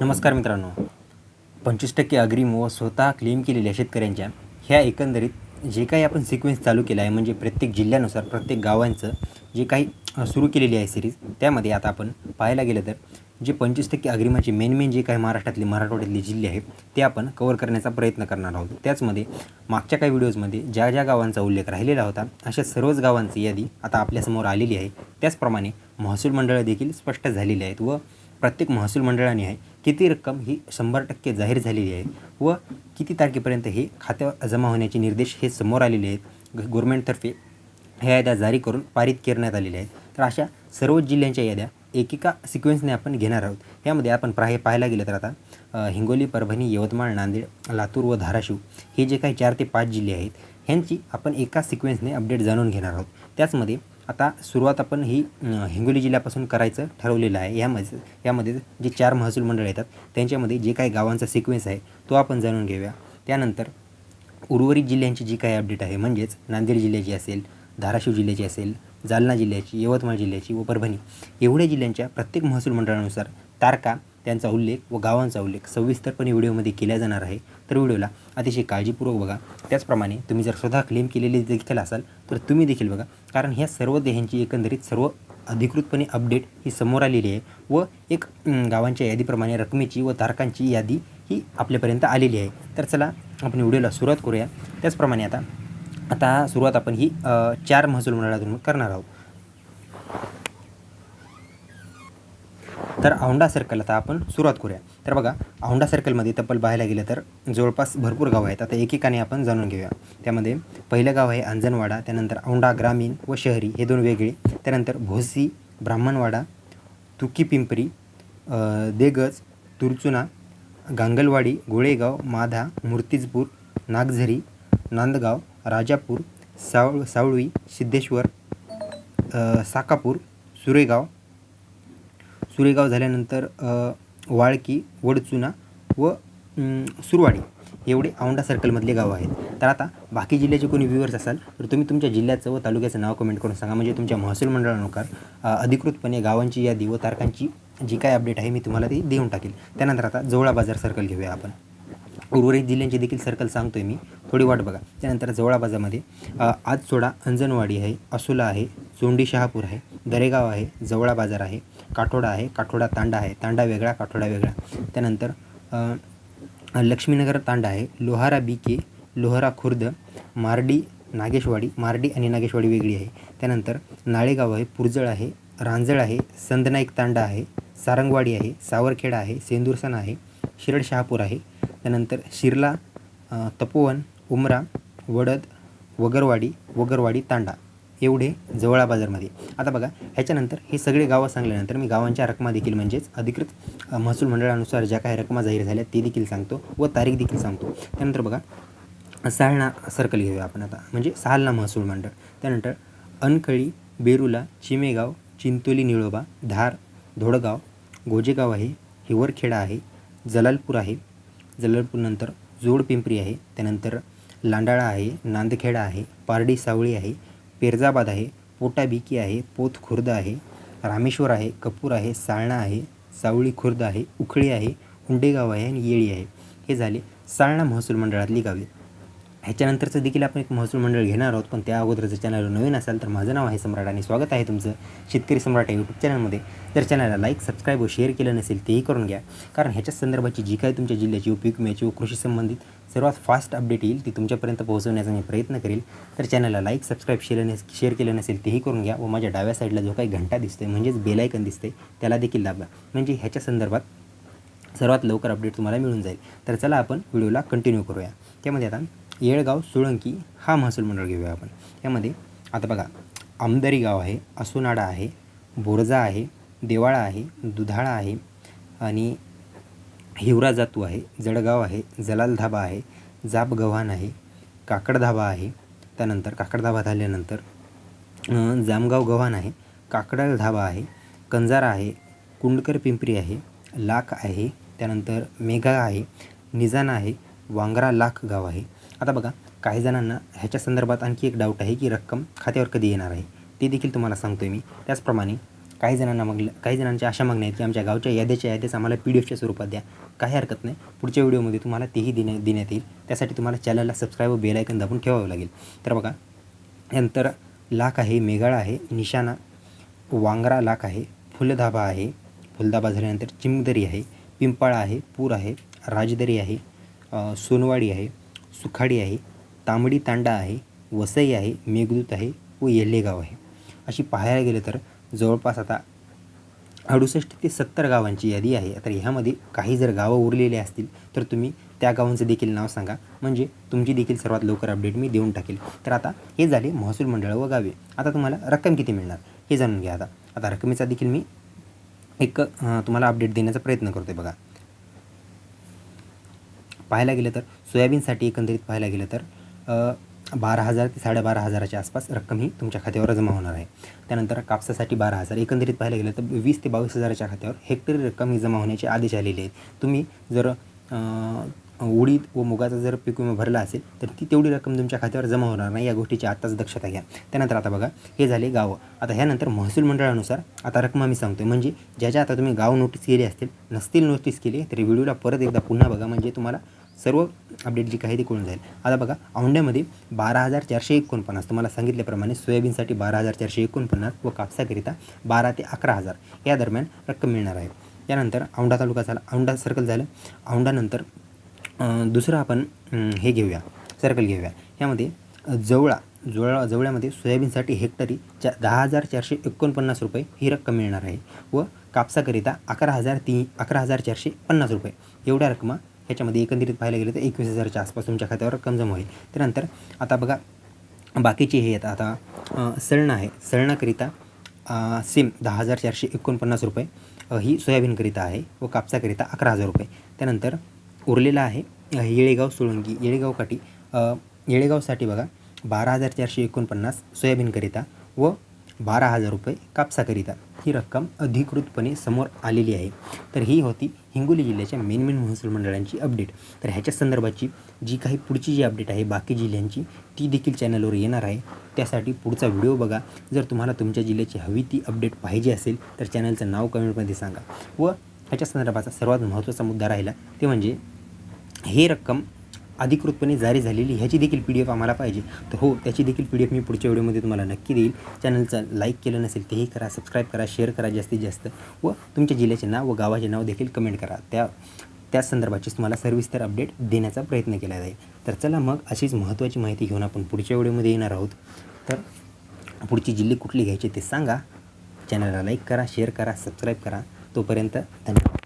नमस्कार मित्रांनो. पंचवीस टक्के अग्रिम व स्वतः क्लेम केलेल्या शेतकऱ्यांच्या ह्या एकंदरीत जे काही आपण सिक्वेन्स चालू केला आहे म्हणजे प्रत्येक जिल्ह्यानुसार प्रत्येक गावांचं जे काही सुरू केलेली आहे सिरीज त्यामध्ये आता आपण पाहायला गेलं तर जे पंचवीस टक्के अग्रिमाचे मेन मेन जे काही महाराष्ट्रातले मराठवाड्यातले जिल्हे आहेत ते आपण कवर करण्याचा प्रयत्न करणार आहोत. त्याचमध्ये मागच्या काही व्हिडिओजमध्ये ज्या ज्या गावांचा उल्लेख राहिलेला होता अशा सर्वच गावांची यादी आता आपल्यासमोर आलेली आहे. त्याचप्रमाणे महसूल मंडळं देखील स्पष्ट झालेली आहेत व प्रत्येक महसूल मंडळाने आहे किती रक्कम ही शंभर टक्के जाहीर झालेली आहे व किती तारखेपर्यंत हे खात्यावर जमा होण्याचे निर्देश हे समोर आलेले आहेत? ग- गव्हर्मेंटतर्फे ह्या याद्या जारी करून पारित करण्यात आलेल्या आहेत. तर अशा सर्वच जिल्ह्यांच्या याद्या एकेका सिक्वेन्सने आपण घेणार आहोत. यामध्ये आपण प्राय पाहायला गेलं तर आता हिंगोली परभणी यवतमाळ नांदेड लातूर व धाराशिव हे जे काही चार ते पाच जिल्हे आहेत ह्यांची आपण एका सिक्वेन्सने अपडेट जाणून घेणार आहोत. त्याचमध्ये आता सुरुवात आपण ही हिंगोली जिल्ह्यापासून करायचं ठरवलेलं आहे. यामध्ये यामध्ये जे चार महसूल मंडळ येतात त्यांच्यामध्ये जे काही गावांचा सिक्वेन्स आहे तो आपण जाणून घेऊया. त्यानंतर उर्वरित जिल्ह्यांची जी काही अपडेट आहे म्हणजेच नांदेड जिल्ह्याची असेल धाराशिव जिल्ह्याची असेल जालना जिल्ह्याची यवतमाळ जिल्ह्याची व परभणी एवढ्या जिल्ह्यांच्या प्रत्येक महसूल मंडळानुसार तारखा त्यांचा उल्लेख व गावांचा उल्लेख सविस्तरपणे व्हिडिओमध्ये केला जाणार आहे. तर व्हिडिओला अतिशय काळजीपूर्वक बघा. त्याचप्रमाणे तुम्ही जर स्वतः क्लेम केलेले देखील असाल तर तुम्ही देखील बघा. कारण ह्या सर्व देह्यांची एकंदरीत सर्व अधिकृतपणे अपडेट ही समोर आलेली आहे व एक गावांच्या यादीप्रमाणे रकमेची व तारखांची यादी ही आपल्यापर्यंत आलेली आहे. तर चला आपण व्हिडिओला सुरुवात करूया. त्याचप्रमाणे आता आता सुरुवात आपण ही चार महसूल मंडळातून करणार आहोत. तर औंढा सर्कल आता आपण सुरुवात करूया. तर बघा औंढा सर्कलमध्ये तब्बल पाहायला गेलं तर जवळपास भरपूर गावं आहेत. आता एकेकाने आपण जाणून घेऊया. त्यामध्ये पहिलं गाव आहे अंजनवाडा त्यानंतर औंढा ग्रामीण व शहरी हे दोन वेगळे. त्यानंतर भोसी ब्राह्मणवाडा तुकी पिंपरी देगज तुरचुना गांगलवाडी गोळेगाव माधा मूर्तिजपूर नागझरी नांदगाव राजापूर साव सावळी सिद्धेश्वर साकापूर सुरेगाव सुरेगाव झाल्यानंतर वाळकी वडचुना व सुरवाडी एवढे औंढा सर्कलमधले गावं आहेत. तर आता बाकी जिल्ह्याचे कोणी व्ह्युअर्स असाल तर तुम्ही तुमच्या जिल्ह्याचं व तालुक्याचं नाव कमेंट करून सांगा. म्हणजे तुमच्या महसूल मंडळानुसार अधिकृतपणे गावांची यादी व तारखांची जी काय अपडेट आहे मी तुम्हाला ती देऊन टाकेल. त्यानंतर आता जवळा बाजार सर्कल घेऊया आपण. उर्वरित जिल्ह्यांची देखील सर्कल सांगतोय मी. थोडी वाट बघा. त्यानंतर जवळा बाजारमध्ये आज सोडा अंजनवाडी आहे असुला आहे चोंडी शहापूर आहे दरेगाव आहे जवळा बाजार आहे. काठोडा आहे काठोडा तांडा आहे तांडा वेगळा काठोडा वेगळा. त्यानंतर लक्ष्मीनगर तांडा आहे लोहारा बी के लोहारा खुर्द मार्डी नागेशवाडी मार्डी आणि नागेशवाडी वेगळी आहे. त्यानंतर नाळेगाव आहे पुरजळ आहे रांजळ आहे संदनाईक तांडा आहे सारंगवाडी आहे सावरखेडा आहे सेंदुरसन आहे शिरड शहापूर आहे. त्यानंतर शिरला तपोवन उमरा वडद वगरवाडी वगरवाडी तांडा. एवढे जवळा बाजारमध्ये. आता बघा ह्याच्यानंतर हे सगळे गावं सांगल्यानंतर मी गावांच्या रकमा देखील म्हणजेच अधिकृत महसूल मंडळानुसार ज्या काही रकमा जाहीर झाल्या ते देखील सांगतो व तारीख देखील सांगतो. त्यानंतर बघा साळणा सर्कल घेऊया आपण आता. म्हणजे सालना महसूल मंडळ. त्यानंतर अनकळी बेरुला चिमेगाव चिंतोली निळोबा धार धोडगाव गोजेगाव आहे हिवरखेडा आहे जलालपूर आहे जलालपूरनंतर जोडपिंपरी आहे त्यानंतर लांडाळा आहे नांदखेडा आहे पारडी सावळी आहे पेरजाबाद आहे पोटाभिकी आहे पोत खुर्द आहे रामेश्वर आहे कपूर आहे साळणा आहे सावळी खुर्द आहे उखळी आहे हुंडेगाव आहे आणि येळी आहे. हे झाले साळणा महसूल मंडळातली गावे. ह्याच्यानंतरचं देखील आपण एक महसूल मंडळ घेणार आहोत पण त्या अगोदर जर चॅनल नवीन असाल तर माझं नाव आहे सम्राट आणि स्वागत आहे तुमचं शेतकरी सम्राट या यूट्यूब चॅनलमध्ये जर चॅनलला लाईक सबस्क्राईब व शेअर केलं नसेल तेही करून घ्या. कारण ह्याच्या संदर्भाची जी काही तुमच्या जिल्ह्याची उपयोग मॅची व कृषी संबंधित सर्वात फास्ट अपडेट येईल ती तुमच्यापर्यंत पोहोचवण्याचा मी प्रयत्न करेल. तर चॅनलला लाईक सबस्क्राईब शेअर नस शेअर केलं नसेल तेही करून घ्या व माझ्या डाव्या साईडला जो काही घंटा दिसतोय म्हणजेच बेलायकन दिसते त्याला देखील दाबा. म्हणजे ह्याच्या संदर्भात सर्वात लवकर अपडेट तुम्हाला मिळून जाईल. तर चला आपण व्हिडिओला कंटिन्यू करूया. त्यामध्ये आता येळगाव सोळंकी हा महसूल मंडळ घेऊया आपण. यामध्ये आता बघा आमदारी गाव आहे असोनाडा आहे बोरजा आहे देवाळा आहे दुधाळा आहे आणि हिवरा जातू आहे जळगाव आहे जलाल धाबा आहे जाप गव्हाण आहे काकडधाबा आहे त्यानंतर काकडधाबा झाल्यानंतर जामगाव गव्हाण आहे काकडाल धाबा आहे कंजारा आहे कुंडकर पिंपरी आहे लाख आहे त्यानंतर मेघा आहे निजान आहे वांगरा लाख गाव आहे. आता बघा काही जणांना ह्याच्या संदर्भात आणखी एक डाऊट आहे की रक्कम खात्यावर कधी येणार आहे? ते देखील तुम्हाला सांगतो आहे मी. त्याचप्रमाणे काही जणांना मग काही जणांच्या अशा मागण्या आहेत की आमच्या गावच्या याद्याच्या याद्याच आम्हाला पी डी एफच्या स्वरूपात द्या. काही हरकत नाही. पुढच्या व्हिडिओमध्ये तुम्हाला तेही देण्या देण्यात येईल. त्यासाठी तुम्हाला चॅनलला सबस्क्राईब व बेल आयकन दाबून ठेवावं लागेल. तर बघा नंतर लाख आहे मेघाळा आहे निशाणा वांगरा लाख आहे फुलधाबा आहे. फुलधाबा झाल्यानंतर चिमदरी आहे पिंपाळा आहे पूर आहे राजदरी आहे सोनवाडी आहे. सुखाडी आहे तांबडी तांडा आहे वसई आहे मेघदूत आहे व येल्लेगाव आहे. अशी पाहायला गेलं तर जवळपास आता अडुसष्ट ते सत्तर गावांची यादी आहे. तर ह्यामध्ये काही जर गावं उरलेली असतील तर तुम्ही त्या गावांचं देखील नाव सांगा. म्हणजे तुमची देखील सर्वात लवकर अपडेट मी देऊन टाकेल. तर आता हे झाले महसूल मंडळ व गावे. आता तुम्हाला रक्कम किती मिळणार? हे जाणून घ्या आता. आता रकमेचा देखील मी एक तुम्हाला अपडेट देण्याचा प्रयत्न करतो आहे बघा. पाहायला गेलं तर सोयाबीनसाठी एकंदरीत पाहायला गेलं तर बारा हजार ते साडेबारा हजाराच्या आसपास रक्कम ही तुमच्या खात्यावर जमा होणार आहे. त्यानंतर कापसासाठी बारा हजार एकंदरीत पाहायला गेलं तर वीस ते बावीस हजाराच्या खात्यावर हेक्टरी रक्कम ही जमा होण्याचे आदेश आलेले आहेत. तुम्ही जर उडीद व मुगाचा जर पीक विमा भरला असेल तर ती तेवढी रक्कम तुमच्या खात्यावर जमा होणार नाही. या गोष्टीची आत्ताच दक्षता घ्या. त्यानंतर आता बघा हे झाले गावं. आता ह्यानंतर महसूल मंडळानुसार आता रक्कम आम्ही सांगतो म्हणजे ज्या ज्या आता तुम्ही गाव नोटीस केली असतील नसतील नोटीस केली तरी व्हिडिओला परत एकदा पुन्हा बघा. म्हणजे तुम्हाला सर्व अपडेट जी काही ती कळून जाईल. आता बघा औंड्यामध्ये बारा हजार चारशे एकोणपन्नास तुम्हाला सांगितल्याप्रमाणे सोयाबीनसाठी बारा हजार चारशे एकोणपन्नास व कापसाकरिता बारा ते अकरा हजार या दरम्यान रक्कम मिळणार आहे. त्यानंतर औंढा तालुका झाला औंढा सर्कल झालं. औंढानंतर दुसरं आपण हे घेऊया सर्कल घेऊया. यामध्ये जवळा जुळा जवळ्यामध्ये सोयाबीनसाठी हेक्टरी चा दहा हजार चारशे एकोणपन्नास रुपये ही रक्कम मिळणार आहे व कापसाकरिता अकरा हजार ती अकरा हजार चारशे पन्नास रुपये. एवढ्या रक्कमा ह्याच्यामध्ये एकंदरीत पाहायला गेलं तर एकवीस हजारच्या आसपास तुमच्या खात्यावर रक्कम जमा होईल त्यानंतर आता बघा बाकीचे हे आहेत. आता सळणं आहे. सळणाकरिता सेम दहा हजार चारशे एकोणपन्नास रुपये ही सोयाबीनकरिता आहे व कापसाकरिता अकरा हजार रुपये. त्यानंतर उरलेला आहे येळेगाव सोळंकी येळेगाव काठी. येळेगावसाठी बघा बारा हजार चारशे एकोणपन्नास सोयाबीनकरिता व बारा हजार रुपये कापसाकरिता. ही रक्कम अधिकृतपणे समोर आलेली आहे. तर ही होती हिंगोली जिल्ह्याच्या मेन मेन महसूल मंडळांची अपडेट तर ह्याच्या संदर्भाची जी काही पुढची जी अपडेट आहे बाकी जिल्ह्यांची ती देखील चॅनलवर येणार आहे. त्यासाठी पुढचा व्हिडिओ बघा. जर तुम्हाला तुमच्या जिल्ह्याची हवी ती अपडेट पाहिजे असेल तर चॅनलचं नाव कमेंटमध्ये सांगा. व ह्याच्या संदर्भाचा सर्वात महत्त्वाचा मुद्दा राहिला ते म्हणजे हे रक्कम अधिकृतपणे जारी झालेली ह्याची देखील पी डी एफ आम्हाला पाहिजे. तर हो त्याची देखील पी डी एफ मी पुढच्या व्हिडिओमध्ये तुम्हाला नक्की देईल. चॅनलचा लाईक केलं नसेल तेही करा सबस्क्राईब करा शेअर करा जास्तीत जास्त. व तुमच्या जिल्ह्याचे नाव व गावाचे नाव देखील कमेंट करा. त्या त्या संदर्भाची तुम्हाला सविस्तर अपडेट देण्याचा प्रयत्न केला जाईल. तर चला मग अशीच महत्त्वाची माहिती घेऊन आपण पुढच्या व्हिडिओमध्ये येणार आहोत. तर पुढची जिल्हे कुठली घ्यायची ते सांगा. चॅनलला लाईक करा शेअर करा सबस्क्राईब करा. तोपर्यंत धन्यवाद.